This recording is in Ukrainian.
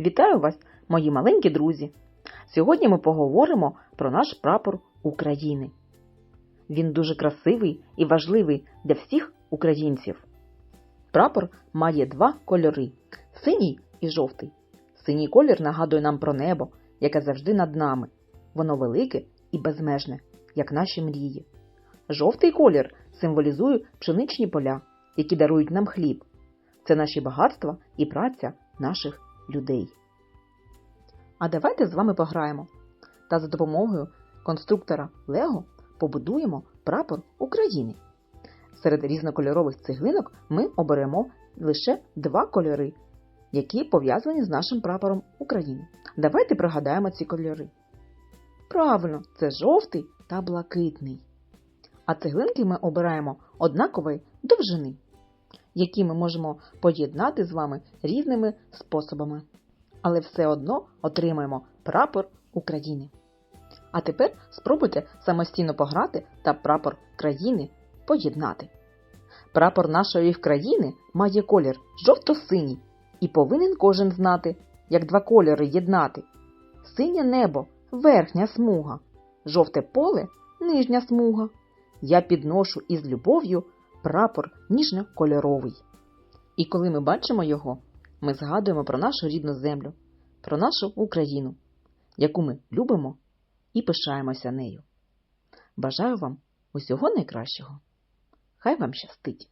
Вітаю вас, мої маленькі друзі! Сьогодні ми поговоримо про наш прапор України. Він дуже красивий і важливий для всіх українців. Прапор має два кольори синій і жовтий. Синій колір нагадує нам про небо, яке завжди над нами. Воно велике і безмежне, як наші мрії. Жовтий колір символізує пшеничні поля, які дарують нам хліб. Це наші багатства і праця наших людей. А давайте з вами пограємо та за допомогою конструктора Лего побудуємо прапор України. Серед різнокольорових цеглинок ми оберемо лише два кольори, які пов'язані з нашим прапором України. Давайте пригадаємо ці кольори. Правильно, це жовтий та блакитний. А цеглинки ми обираємо однакової довжини, які ми можемо поєднати з вами різними способами. Але все одно отримаємо прапор України. А тепер спробуйте самостійно пограти та прапор країни поєднати. Прапор нашої країни має колір жовто-синій і повинен кожен знати, як два кольори єднати. Синє небо верхня смуга, жовте поле нижня смуга. Я підношу із любов'ю прапор ніжно-кольоровий. І коли ми бачимо його, ми згадуємо про нашу рідну землю, про нашу Україну, яку ми любимо і пишаємося нею. Бажаю вам усього найкращого. Хай вам щастить!